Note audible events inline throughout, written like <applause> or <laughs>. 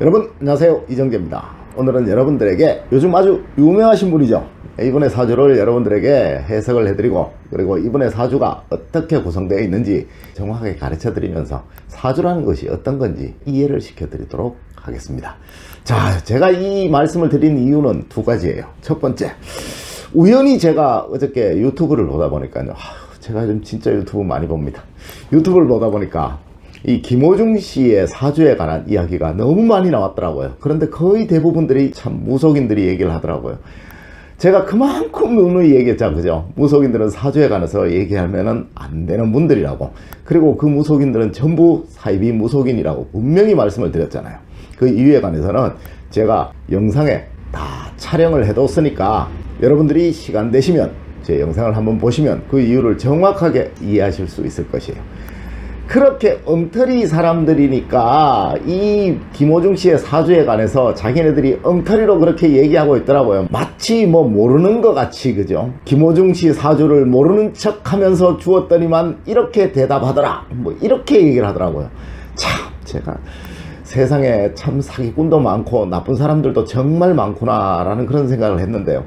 여러분 안녕하세요. 이정재입니다. 오늘은 여러분들에게 요즘 아주 유명하신 분이죠. 이분의 사주를 여러분들에게 해석을 해드리고 그리고 이분의 사주가 어떻게 구성되어 있는지 정확하게 가르쳐 드리면서 사주라는 것이 어떤 건지 이해를 시켜 드리도록 하겠습니다. 자 제가 이 말씀을 드린 이유는 두 가지예요. 첫 번째 우연히 제가 어저께 유튜브를 보다 보니까요. 아, 제가 좀 진짜 유튜브 많이 봅니다. 유튜브를 보다 보니까 이 김호중 씨의 사주에 관한 이야기가 너무 많이 나왔더라고요. 그런데 거의 대부분들이 참 무속인들이 얘기를 하더라고요. 제가 그만큼 누누이 얘기했죠. 그죠? 무속인들은 사주에 관해서 얘기하면은 안 되는 분들이라고. 그리고 그 무속인들은 전부 사이비 무속인이라고 분명히 말씀을 드렸잖아요. 그 이유에 관해서는 제가 영상에 다 촬영을 해뒀으니까 여러분들이 시간 되시면 제 영상을 한번 보시면 그 이유를 정확하게 이해하실 수 있을 것이에요. 그렇게 엉터리 사람들이니까 이 김호중 씨의 사주에 관해서 자기네들이 엉터리로 그렇게 얘기하고 있더라고요. 마치 뭐 모르는 것 같이 그죠? 김호중 씨 사주를 모르는 척 하면서 주었더니만 이렇게 대답하더라. 뭐 이렇게 얘기를 하더라고요. 참 제가 세상에 참 사기꾼도 많고 나쁜 사람들도 정말 많구나라는 그런 생각을 했는데요.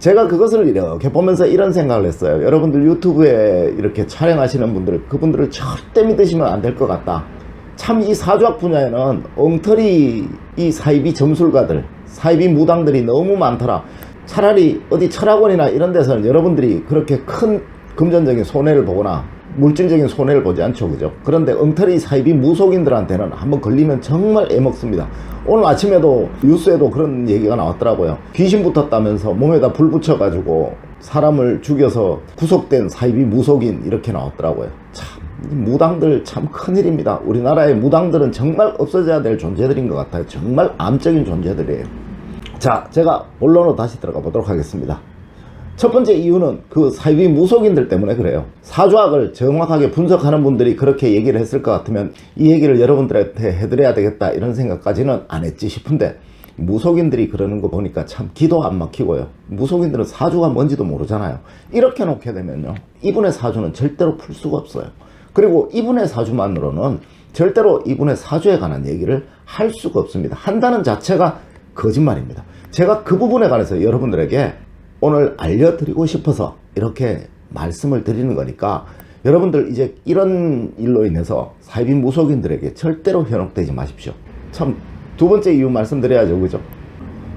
제가 그것을 이렇게 보면서 이런 생각을 했어요. 여러분들 유튜브에 이렇게 촬영하시는 분들, 그분들을 절대 믿으시면 안 될 것 같다. 참 이 사주학 분야에는 엉터리 이 사이비 점술가들, 사이비 무당들이 너무 많더라. 차라리 어디 철학원이나 이런 데서는 여러분들이 그렇게 큰 금전적인 손해를 보거나 물질적인 손해를 보지 않죠. 그죠? 그런데 엉터리 사이비 무속인들한테는 한번 걸리면 정말 애먹습니다. 오늘 아침에도 뉴스에도 그런 얘기가 나왔더라고요. 귀신 붙었다면서 몸에다 불 붙여가지고 사람을 죽여서 구속된 사이비 무속인 이렇게 나왔더라고요. 참, 이 무당들 참 큰일입니다. 우리나라의 무당들은 정말 없어져야 될 존재들인 것 같아요. 정말 암적인 존재들이에요. 자, 제가 본론으로 다시 들어가 보도록 하겠습니다. 첫 번째 이유는 그 사이비 무속인들 때문에 그래요. 사주학을 정확하게 분석하는 분들이 그렇게 얘기를 했을 것 같으면 이 얘기를 여러분들한테 해드려야 되겠다 이런 생각까지는 안 했지 싶은데 무속인들이 그러는 거 보니까 참 기도 안 막히고요. 무속인들은 사주가 뭔지도 모르잖아요. 이렇게 놓게 되면요. 이분의 사주는 절대로 풀 수가 없어요. 그리고 이분의 사주만으로는 절대로 이분의 사주에 관한 얘기를 할 수가 없습니다. 한다는 자체가 거짓말입니다. 제가 그 부분에 관해서 여러분들에게 오늘 알려드리고 싶어서 이렇게 말씀을 드리는 거니까 여러분들 이제 이런 일로 인해서 사이비 무속인들에게 절대로 현혹되지 마십시오. 참 두 번째 이유 말씀드려야죠. 그죠?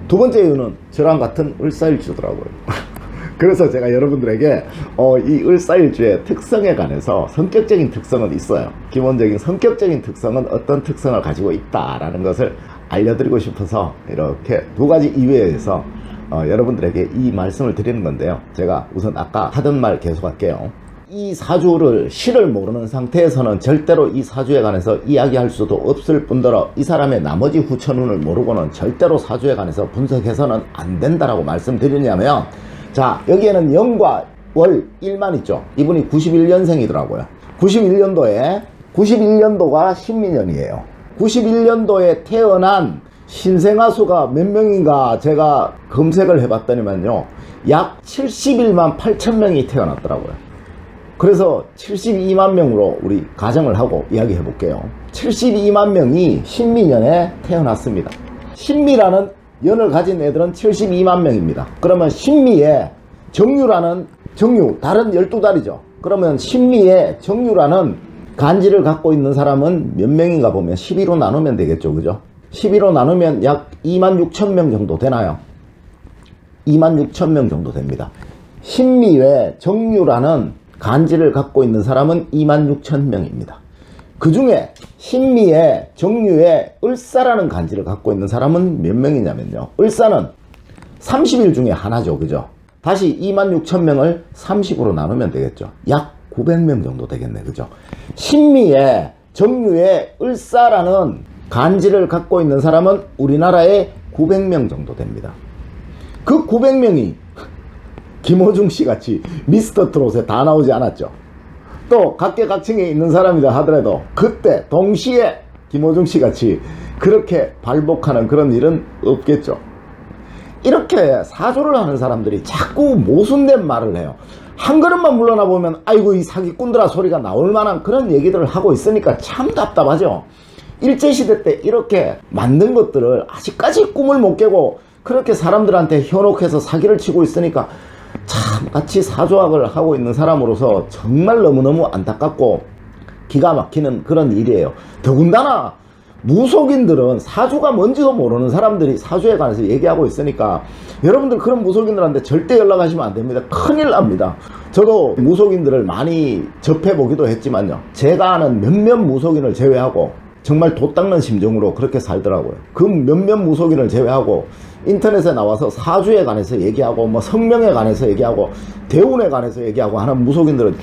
두 번째 이유는 저랑 같은 을사일주더라고요. <laughs> 그래서 제가 여러분들에게 어, 이 을사일주의 특성에 관해서 성격적인 특성은 있어요. 기본적인 성격적인 특성은 어떤 특성을 가지고 있다라는 것을 알려드리고 싶어서 이렇게 두 가지 이유에서 어, 여러분들에게 이 말씀을 드리는 건데요. 제가 우선 아까 하던 말 계속할게요. 이 사주를 실을 모르는 상태에서는 절대로 이 사주에 관해서 이야기할 수도 없을 뿐더러 이 사람의 나머지 후천운을 모르고는 절대로 사주에 관해서 분석해서는 안 된다라고 말씀드리냐면 자 여기에는 영과 월 일만 있죠. 이분이 91년생이더라고요. 91년도에 91년도가 신민년이에요. 91년도에 태어난 신생아 수가 몇 명인가 제가 검색을 해봤더니만요. 약 71만 8천 명이 태어났더라고요. 그래서 72만 명으로 우리 가정을 하고 이야기해 볼게요. 72만 명이 신미년에 태어났습니다. 신미라는 연을 가진 애들은 72만 명입니다. 그러면 신미에 정유라는 정유, 다른 12달이죠. 그러면 신미에 정유라는 간지를 갖고 있는 사람은 몇 명인가 보면 12로 나누면 되겠죠. 그죠? 12로 나누면 약 2만 6천 명 정도 되나요? 2만 6천 명 정도 됩니다. 신미외 정유라는 간지를 갖고 있는 사람은 2만 6천 명입니다. 그 중에 신미에 정유에 을사라는 간지를 갖고 있는 사람은 몇 명이냐면요. 을사는 30일 중에 하나죠. 그죠? 다시 2만 6천 명을 30으로 나누면 되겠죠. 약 900명 정도 되겠네. 그죠? 신미에 정유에 을사라는 간지를 갖고 있는 사람은 우리나라에 900명 정도 됩니다. 그 900명이 김호중 씨 같이 미스터 트롯에 다 나오지 않았죠. 또 각계각층에 있는 사람이다 하더라도 그때 동시에 김호중 씨 같이 그렇게 발복하는 그런 일은 없겠죠. 이렇게 사조를 하는 사람들이 자꾸 모순된 말을 해요. 한 걸음만 물러나 보면 아이고 이 사기꾼들아 소리가 나올 만한 그런 얘기들을 하고 있으니까 참 답답하죠. 일제시대 때 이렇게 만든 것들을 아직까지 꿈을 못 깨고 그렇게 사람들한테 현혹해서 사기를 치고 있으니까 참 같이 사조학을 하고 있는 사람으로서 정말 너무너무 안타깝고 기가 막히는 그런 일이에요. 더군다나 무속인들은 사주가 뭔지도 모르는 사람들이 사주에 관해서 얘기하고 있으니까 여러분들 그런 무속인들한테 절대 연락하시면 안 됩니다. 큰일 납니다. 저도 무속인들을 많이 접해보기도 했지만요. 제가 아는 몇몇 무속인을 제외하고 정말 도 닦는 심정으로 그렇게 살더라고요. 그 몇몇 무속인을 제외하고 인터넷에 나와서 사주에 관해서 얘기하고 뭐 성명에 관해서 얘기하고 대운에 관해서 얘기하고 하는 무속인들은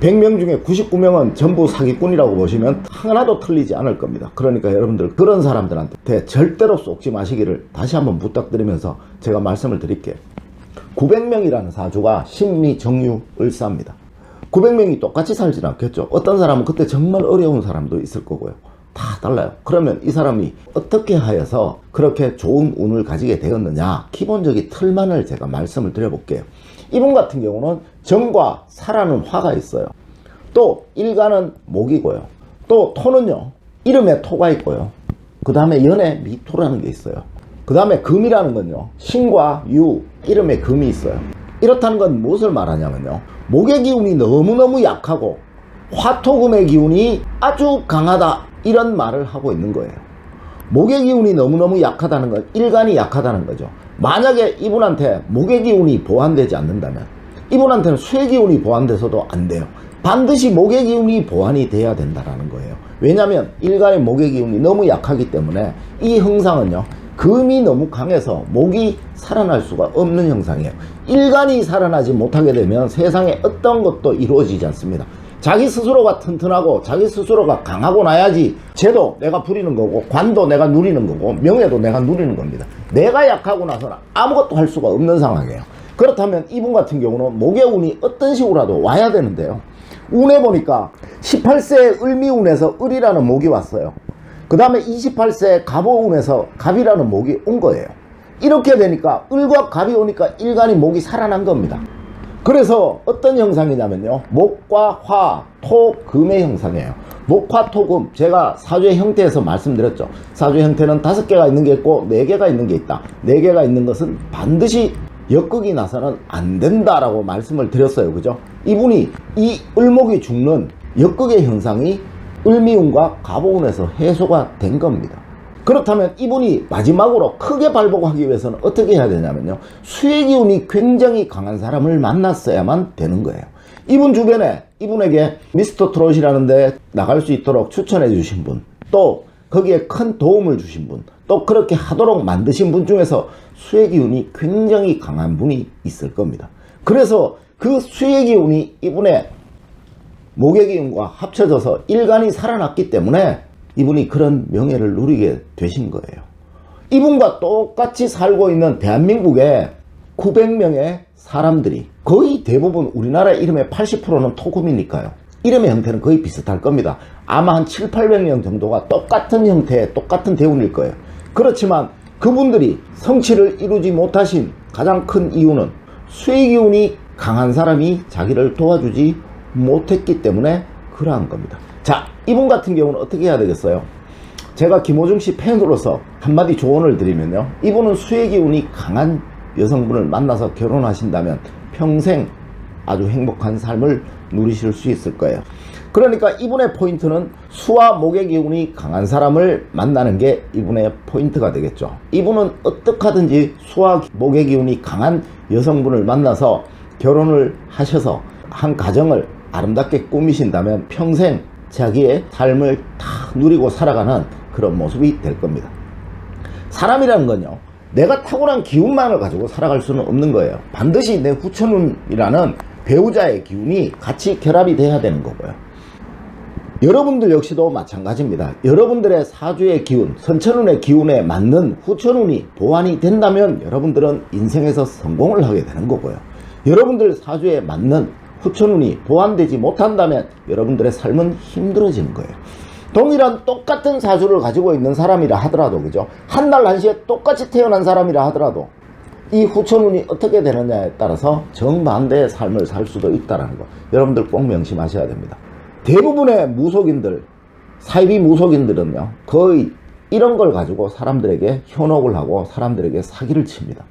100명 중에 99명은 전부 사기꾼이라고 보시면 하나도 틀리지 않을 겁니다. 그러니까 여러분들 그런 사람들한테 절대로 쏙지 마시기를 다시 한번 부탁드리면서 제가 말씀을 드릴게요. 900명이라는 사주가 신미 정유 을사입니다. 900명이 똑같이 살진 않겠죠. 어떤 사람은 그때 정말 어려운 사람도 있을 거고요. 다 달라요. 그러면 이 사람이 어떻게 하여서 그렇게 좋은 운을 가지게 되었느냐? 기본적인 틀만을 제가 말씀을 드려볼게요. 이분 같은 경우는 정과 사라는 화가 있어요. 또 일간은 목이고요. 또 토는요. 이름에 토가 있고요. 그 다음에 연에 미토라는 게 있어요. 그 다음에 금이라는 건요. 신과 유 이름에 금이 있어요. 이렇다는 건 무엇을 말하냐면요. 목의 기운이 너무너무 약하고 화토금의 기운이 아주 강하다 이런 말을 하고 있는 거예요. 목의 기운이 너무너무 약하다는 건 일간이 약하다는 거죠. 만약에 이분한테 목의 기운이 보완되지 않는다면 이분한테는 쇠 기운이 보완돼서도 안 돼요. 반드시 목의 기운이 보완이 돼야 된다라는 거예요. 왜냐하면 일간의 목의 기운이 너무 약하기 때문에 이 형상은요. 금이 너무 강해서 목이 살아날 수가 없는 형상이에요. 일간이 살아나지 못하게 되면 세상에 어떤 것도 이루어지지 않습니다. 자기 스스로가 튼튼하고 자기 스스로가 강하고 나야지 죄도 내가 부리는 거고 관도 내가 누리는 거고 명예도 내가 누리는 겁니다. 내가 약하고 나서는 아무것도 할 수가 없는 상황이에요. 그렇다면 이분 같은 경우는 목의 운이 어떤 식으로라도 와야 되는데요. 운에 보니까 18세 을미운에서 을이라는 목이 왔어요. 그 다음에 28세 갑오운에서 갑이라는 목이 온 거예요. 이렇게 되니까 을과 갑이 오니까 일간이 목이 살아난 겁니다. 그래서 어떤 형상이냐면요. 목과 화, 토, 금의 형상이에요. 목화, 토, 금. 제가 사주의 형태에서 말씀드렸죠. 사주의 형태는 다섯 개가 있는 게 있고 네 개가 있는 게 있다. 네 개가 있는 것은 반드시 역극이 나서는 안 된다라고 말씀을 드렸어요. 그죠? 이분이 이 을목이 죽는 역극의 현상이 을미운과 갑오운에서 해소가 된 겁니다. 그렇다면 이분이 마지막으로 크게 발복하기 위해서는 어떻게 해야 되냐면요. 수의 기운이 굉장히 강한 사람을 만났어야만 되는 거예요. 이분 주변에 이분에게 미스터 트롯이라는데 나갈 수 있도록 추천해 주신 분, 또 거기에 큰 도움을 주신 분, 또 그렇게 하도록 만드신 분 중에서 수의 기운이 굉장히 강한 분이 있을 겁니다. 그래서 그 수의 기운이 이분의 목의 기운과 합쳐져서 일간이 살아났기 때문에 이분이 그런 명예를 누리게 되신 거예요. 이분과 똑같이 살고 있는 대한민국의 900명의 사람들이 거의 대부분 우리나라 이름의 80%는 토금이니까요. 이름의 형태는 거의 비슷할 겁니다. 아마 한 7, 800명 정도가 똑같은 형태의 똑같은 대운일 거예요. 그렇지만 그분들이 성취를 이루지 못하신 가장 큰 이유는 수의 기운이 강한 사람이 자기를 도와주지 못했기 때문에 그러한 겁니다. 자, 이분 같은 경우는 어떻게 해야 되겠어요? 제가 김호중 씨 팬으로서 한마디 조언을 드리면요. 이분은 수의 기운이 강한 여성분을 만나서 결혼하신다면 평생 아주 행복한 삶을 누리실 수 있을 거예요. 그러니까 이분의 포인트는 수와 목의 기운이 강한 사람을 만나는 게 이분의 포인트가 되겠죠. 이분은 어떻게 하든지 수와 목의 기운이 강한 여성분을 만나서 결혼을 하셔서 한 가정을 아름답게 꾸미신다면 평생 자기의 삶을 다 누리고 살아가는 그런 모습이 될 겁니다. 사람이라는 건요, 내가 타고난 기운만을 가지고 살아갈 수는 없는 거예요. 반드시 내 후천운이라는 배우자의 기운이 같이 결합이 돼야 되는 거고요. 여러분들 역시도 마찬가지입니다. 여러분들의 사주의 기운, 선천운의 기운에 맞는 후천운이 보완이 된다면 여러분들은 인생에서 성공을 하게 되는 거고요. 여러분들 사주에 맞는 후천운이 보완되지 못한다면 여러분들의 삶은 힘들어지는 거예요. 동일한 똑같은 사주를 가지고 있는 사람이라 하더라도 그죠? 한 날 한시에 똑같이 태어난 사람이라 하더라도 이 후천운이 어떻게 되느냐에 따라서 정반대의 삶을 살 수도 있다는 거 여러분들 꼭 명심하셔야 됩니다. 대부분의 무속인들 사이비 무속인들은요 거의 이런 걸 가지고 사람들에게 현혹을 하고 사람들에게 사기를 칩니다.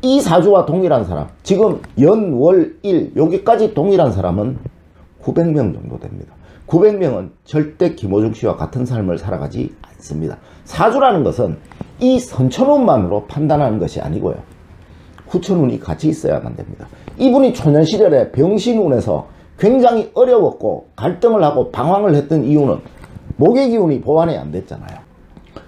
이 사주와 동일한 사람, 지금 연, 월, 일, 여기까지 동일한 사람은 900명 정도 됩니다. 900명은 절대 김호중 씨와 같은 삶을 살아가지 않습니다. 사주라는 것은 이 선천운만으로 판단하는 것이 아니고요. 후천운이 같이 있어야만 됩니다. 이분이 초년 시절에 병신운에서 굉장히 어려웠고 갈등을 하고 방황을 했던 이유는 목의 기운이 보완이 안 됐잖아요.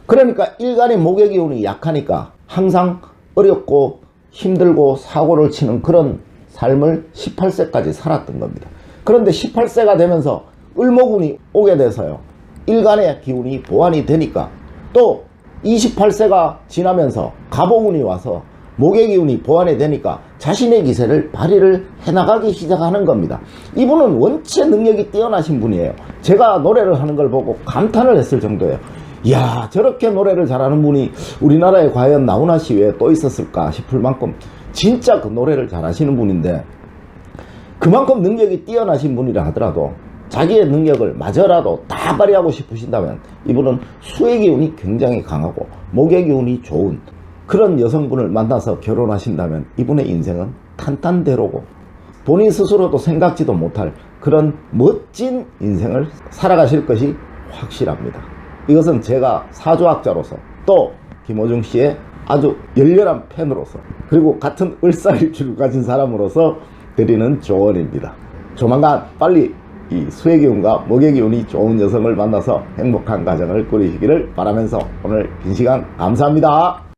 그러니까 일간의 목의 기운이 약하니까 항상 어렵고 힘들고 사고를 치는 그런 삶을 18세까지 살았던 겁니다. 그런데 18세가 되면서 을목운이 오게 돼서요. 일간의 기운이 보완이 되니까 또 28세가 지나면서 갑오운이 와서 목의 기운이 보완이 되니까 자신의 기세를 발휘를 해나가기 시작하는 겁니다. 이분은 원체 능력이 뛰어나신 분이에요. 제가 노래를 하는 걸 보고 감탄을 했을 정도예요. 이야 저렇게 노래를 잘하는 분이 우리나라에 과연 나훈아 씨 외에 또 있었을까 싶을 만큼 진짜 그 노래를 잘하시는 분인데 그만큼 능력이 뛰어나신 분이라 하더라도 자기의 능력을 마저라도 다 발휘하고 싶으신다면 이분은 수의 기운이 굉장히 강하고 목의 기운이 좋은 그런 여성분을 만나서 결혼하신다면 이분의 인생은 탄탄대로고 본인 스스로도 생각지도 못할 그런 멋진 인생을 살아가실 것이 확실합니다. 이것은 제가 사주학자로서 또 김호중 씨의 아주 열렬한 팬으로서 그리고 같은 을사일주를 <laughs> 가진 사람으로서 드리는 조언입니다. 조만간 빨리 이 수의 기운과 목의 기운이 좋은 여성을 만나서 행복한 가정을 꾸리시기를 바라면서 오늘 긴 시간 감사합니다.